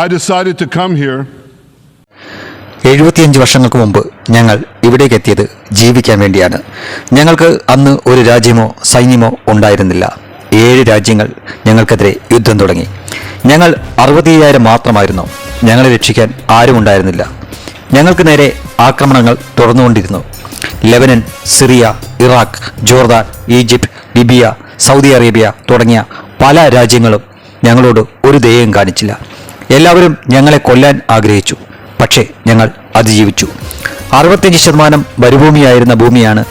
I decided to come here. എഴുപത്തിയഞ്ച് വർഷങ്ങൾക്ക് മുമ്പ് ഞങ്ങൾ ഇവിടേക്ക് എത്തിയത് ജീവിക്കാൻ വേണ്ടിയാണ്. ഞങ്ങൾക്ക് അന്ന് ഒരു രാജ്യമോ സൈന്യമോ ഉണ്ടായിരുന്നില്ല. ഏഴ് രാജ്യങ്ങൾ ഞങ്ങൾക്കെതിരെ യുദ്ധം തുടങ്ങി. ഞങ്ങൾ അറുപത്തിയ്യായിരം മാത്രമായിരുന്നു. ഞങ്ങളെ രക്ഷിക്കാൻ ആരും ഉണ്ടായിരുന്നില്ല. ഞങ്ങൾക്ക് നേരെ ആക്രമണങ്ങൾ തുടർന്നുകൊണ്ടിരുന്നു. Lebanon Syria Iraq Jordan Egypt Libya Saudi Arabia തുടങ്ങിയ പല രാജ്യങ്ങളും ഞങ്ങളോട് ഒരു ദയവും കാണിച്ചില്ല. എല്ലാവരും ഞങ്ങളെ കൊല്ലാൻ ആഗ്രഹിച്ചു. പക്ഷേ ഞങ്ങൾ അതിജീവിച്ചു. അറുപത്തിയഞ്ച് ശതമാനം മരുഭൂമിയായിരുന്ന ഭൂമിയാണ്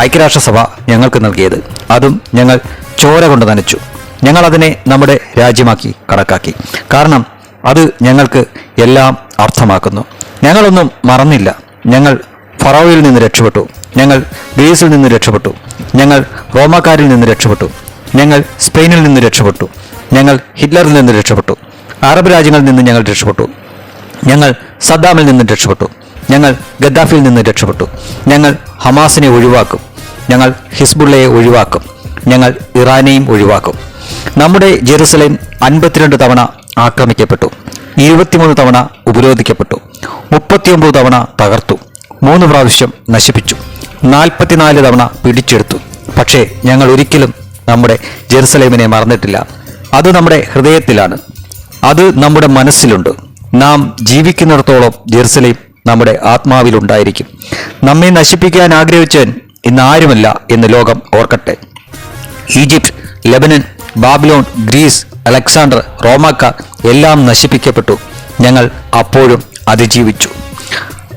ഐക്യരാഷ്ട്രസഭ ഞങ്ങൾക്ക് നൽകിയത്. അതും ഞങ്ങൾ ചോര കൊണ്ട് നനച്ചു. ഞങ്ങൾ അതിനെ നമ്മുടെ രാജ്യമാക്കി കണക്കാക്കി. കാരണം അത് ഞങ്ങൾക്ക് എല്ലാം അർത്ഥമാക്കുന്നു. ഞങ്ങളൊന്നും മറന്നില്ല. ഞങ്ങൾ ഫറോയിൽ നിന്ന് രക്ഷപ്പെട്ടു. ഞങ്ങൾ ഗ്രീസിൽ നിന്ന് രക്ഷപ്പെട്ടു. ഞങ്ങൾ റോമാക്കാരിൽ നിന്ന് രക്ഷപ്പെട്ടു. ഞങ്ങൾ സ്പെയിനിൽ നിന്ന് രക്ഷപ്പെട്ടു. ഞങ്ങൾ ഹിറ്റ്ലറിൽ നിന്ന് രക്ഷപ്പെട്ടു. അറബ് രാജ്യങ്ങളിൽ നിന്ന് ഞങ്ങൾ രക്ഷപ്പെട്ടു. ഞങ്ങൾ സദ്ദാമിൽ നിന്ന് രക്ഷപ്പെട്ടു. ഞങ്ങൾ ഗദ്ദാഫിൽ നിന്ന് രക്ഷപ്പെട്ടു. ഞങ്ങൾ ഹമാസിനെ ഒഴിവാക്കും. ഞങ്ങൾ ഹിസ്ബുള്ളയെ ഒഴിവാക്കും. ഞങ്ങൾ ഇറാനെയും ഒഴിവാക്കും. നമ്മുടെ ജെറുസലേം അൻപത്തിരണ്ട് തവണ ആക്രമിക്കപ്പെട്ടു. ഇരുപത്തിമൂന്ന് തവണ ഉപരോധിക്കപ്പെട്ടു. മുപ്പത്തിയൊമ്പത് തവണ തകർത്തു. മൂന്ന് പ്രാവശ്യം നശിപ്പിച്ചു. നാൽപ്പത്തിനാല് തവണ പിടിച്ചെടുത്തു. പക്ഷേ ഞങ്ങൾ ഒരിക്കലും നമ്മുടെ ജെറുസലേമിനെ മറന്നിട്ടില്ല. അത് നമ്മുടെ ഹൃദയത്തിലാണ്. അത് നമ്മുടെ മനസ്സിലുണ്ട്. നാം ജീവിക്കുന്നിടത്തോളം ജെറുസലേം നമ്മുടെ ആത്മാവിലുണ്ടായിരിക്കും. നമ്മെ നശിപ്പിക്കാൻ ആഗ്രഹിച്ചവൻ ഇന്ന് ആരുമല്ല എന്ന് ലോകം ഓർക്കട്ടെ. Egypt Lebanon Babylon Greece Alexander റോമാക്ക എല്ലാം നശിപ്പിക്കപ്പെട്ടു. ഞങ്ങൾ അപ്പോഴും അതിജീവിച്ചു.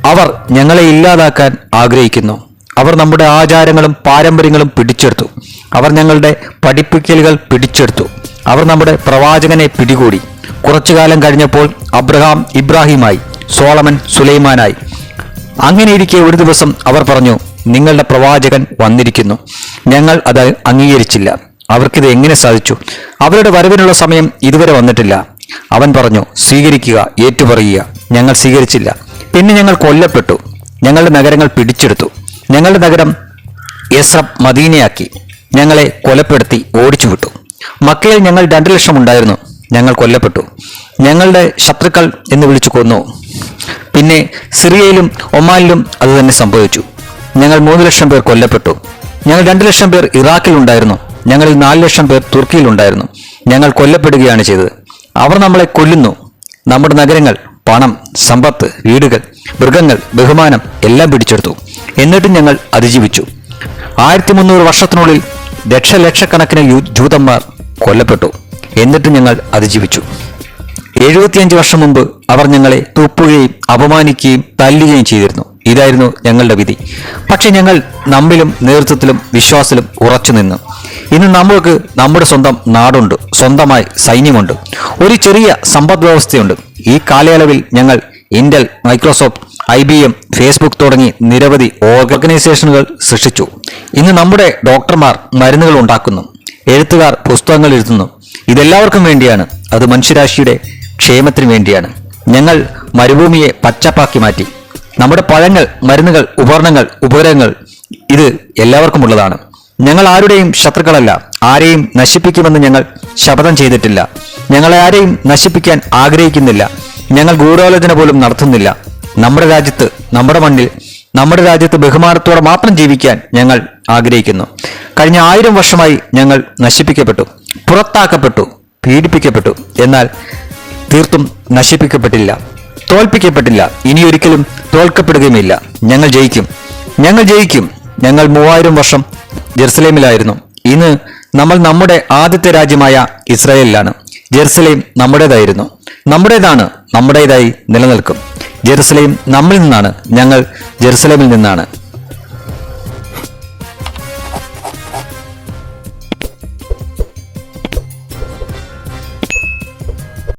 അവർ ഞങ്ങളെ ഇല്ലാതാക്കാൻ ആഗ്രഹിക്കുന്നു. അവർ നമ്മുടെ ആചാരങ്ങളും പാരമ്പര്യങ്ങളും പിടിച്ചെടുത്തു. അവർ ഞങ്ങളുടെ പഠിപ്പിക്കലുകൾ പിടിച്ചെടുത്തു. അവർ നമ്മുടെ പ്രവാചകനെ പിടികൂടി. കുറച്ചു കാലം കഴിഞ്ഞപ്പോൾ അബ്രഹാം ഇബ്രാഹിമായി സോളമൻ സുലൈമാനായി. അങ്ങനെയിരിക്കെ ഒരു ദിവസം അവർ പറഞ്ഞു നിങ്ങളുടെ പ്രവാചകൻ വന്നിരിക്കുന്നു. ഞങ്ങൾ അത് അംഗീകരിച്ചില്ല. അവർക്കിത് എങ്ങനെ സാധിച്ചു? അവരുടെ വരവിനുള്ള സമയം ഇതുവരെ വന്നിട്ടില്ല. അവൻ പറഞ്ഞു സ്വീകരിക്കുക ഏറ്റുപറയുക. ഞങ്ങൾ സ്വീകരിച്ചില്ല. പിന്നെ ഞങ്ങൾ കൊല്ലപ്പെട്ടു. ഞങ്ങളുടെ നഗരങ്ങൾ പിടിച്ചെടുത്തു. ഞങ്ങളുടെ നഗരം യസ്രബ് മദീനയാക്കി. ഞങ്ങളെ കൊലപ്പെടുത്തി ഓടിച്ചു വിട്ടു മക്കയിൽ ഞങ്ങൾ രണ്ടു ലക്ഷം ഉണ്ടായിരുന്നു. ഞങ്ങൾ കൊല്ലപ്പെട്ടു. ഞങ്ങളുടെ ശത്രുക്കൾ എന്ന് വിളിച്ചു കൊന്നു. പിന്നെ സിറിയയിലും ഒമാനിലും അത് തന്നെ സംഭവിച്ചു. ഞങ്ങൾ മൂന്ന് ലക്ഷം പേർ കൊല്ലപ്പെട്ടു. ഞങ്ങൾ രണ്ട് ലക്ഷം പേർ ഇറാഖിൽ ഉണ്ടായിരുന്നു ഞങ്ങളിൽ നാല് ലക്ഷം പേർ തുർക്കിയിൽ ഉണ്ടായിരുന്നു ഞങ്ങൾ കൊല്ലപ്പെടുകയാണ് ചെയ്തത്. അവർ നമ്മളെ കൊല്ലുന്നു. നമ്മുടെ നഗരങ്ങൾ പണം സമ്പത്ത് വീടുകൾ മൃഗങ്ങൾ ബഹുമാനം എല്ലാം പിടിച്ചെടുത്തു. എന്നിട്ടും ഞങ്ങൾ അതിജീവിച്ചു. ആയിരത്തി മുന്നൂറ് വർഷത്തിനുള്ളിൽ ദക്ഷലക്ഷക്കണക്കിന് യൂ- ജൂതന്മാർ കൊല്ലപ്പെട്ടു. എന്നിട്ടും ഞങ്ങൾ അതിജീവിച്ചു. എഴുപത്തിയഞ്ച് വർഷം മുമ്പ് അവർ ഞങ്ങളെ തുപ്പുകയും അപമാനിക്കുകയും തല്ലുകയും ചെയ്തിരുന്നു. ഇതായിരുന്നു ഞങ്ങളുടെ വിധി. പക്ഷെ ഞങ്ങൾ നമ്മിലും നേതൃത്വത്തിലും വിശ്വാസത്തിലും ഉറച്ചു നിന്നു. ഇന്ന് നമ്മൾക്ക് നമ്മുടെ സ്വന്തം നാടുണ്ട്. സ്വന്തമായി സൈന്യമുണ്ട്. ഒരു ചെറിയ സമ്പദ് വ്യവസ്ഥയുണ്ട് ഈ കാലയളവിൽ ഞങ്ങൾ Intel Microsoft I B M Facebook തുടങ്ങി നിരവധി ഓർഗനൈസേഷനുകൾ സൃഷ്ടിച്ചു. ഇന്ന് നമ്മുടെ ഡോക്ടർമാർ മരുന്നുകൾ ഉണ്ടാക്കുന്നു. എഴുത്തുകാർ പുസ്തകങ്ങൾ എഴുതുന്നു. ഇതെല്ലാവർക്കും വേണ്ടിയാണ്. അത് മനുഷ്യരാശിയുടെ ക്ഷേമത്തിന് വേണ്ടിയാണ്. ഞങ്ങൾ മരുഭൂമിയെ പച്ചപ്പാക്കി മാറ്റി. നമ്മുടെ പഴങ്ങൾ മരുന്നുകൾ ഉപകരണങ്ങൾ ഉപകരങ്ങൾ ഇത് എല്ലാവർക്കും ഉള്ളതാണ്. ഞങ്ങൾ ആരുടെയും ശത്രുക്കളല്ല. ആരെയും നശിപ്പിക്കുമെന്ന് ഞങ്ങൾ ശപഥം ചെയ്തിട്ടില്ല. ഞങ്ങളെ ആരെയും നശിപ്പിക്കാൻ ആഗ്രഹിക്കുന്നില്ല. ഞങ്ങൾ ഗൂഢാലോചന പോലും നടത്തുന്നില്ല. നമ്മുടെ രാജ്യത്ത് നമ്മുടെ മണ്ണിൽ നമ്മുടെ രാജ്യത്ത് ബഹുമാനത്തോടെ മാത്രം ജീവിക്കാൻ ഞങ്ങൾ ആഗ്രഹിക്കുന്നു. കഴിഞ്ഞ ആയിരം വർഷമായി ഞങ്ങൾ നശിപ്പിക്കപ്പെട്ടു പുറത്താക്കപ്പെട്ടു പീഡിപ്പിക്കപ്പെട്ടു. എന്നാൽ തീർത്തും നശിപ്പിക്കപ്പെട്ടില്ല തോൽപ്പിക്കപ്പെട്ടില്ല. ഇനി ഒരിക്കലും തോൽക്കപ്പെടുകയുമില്ല. ഞങ്ങൾ ജയിക്കും. ഞങ്ങൾ ജയിക്കും. ഞങ്ങൾ മൂവായിരം വർഷം ജെറുസലേമിലായിരുന്നു. ഇന്ന് നമ്മൾ നമ്മുടെ ആദ്യത്തെ രാജ്യമായ ഇസ്രായേലിലാണ്. ജെറുസലേം നമ്മുടേതായിരുന്നു. നമ്മുടേതാണ് നമ്മുടേതായി നിലനിൽക്കും. ജെറുസലേം നമ്മിൽ നിന്നാണ് ഞങ്ങൾ ജെറുസലേമിൽ നിന്നാണ്.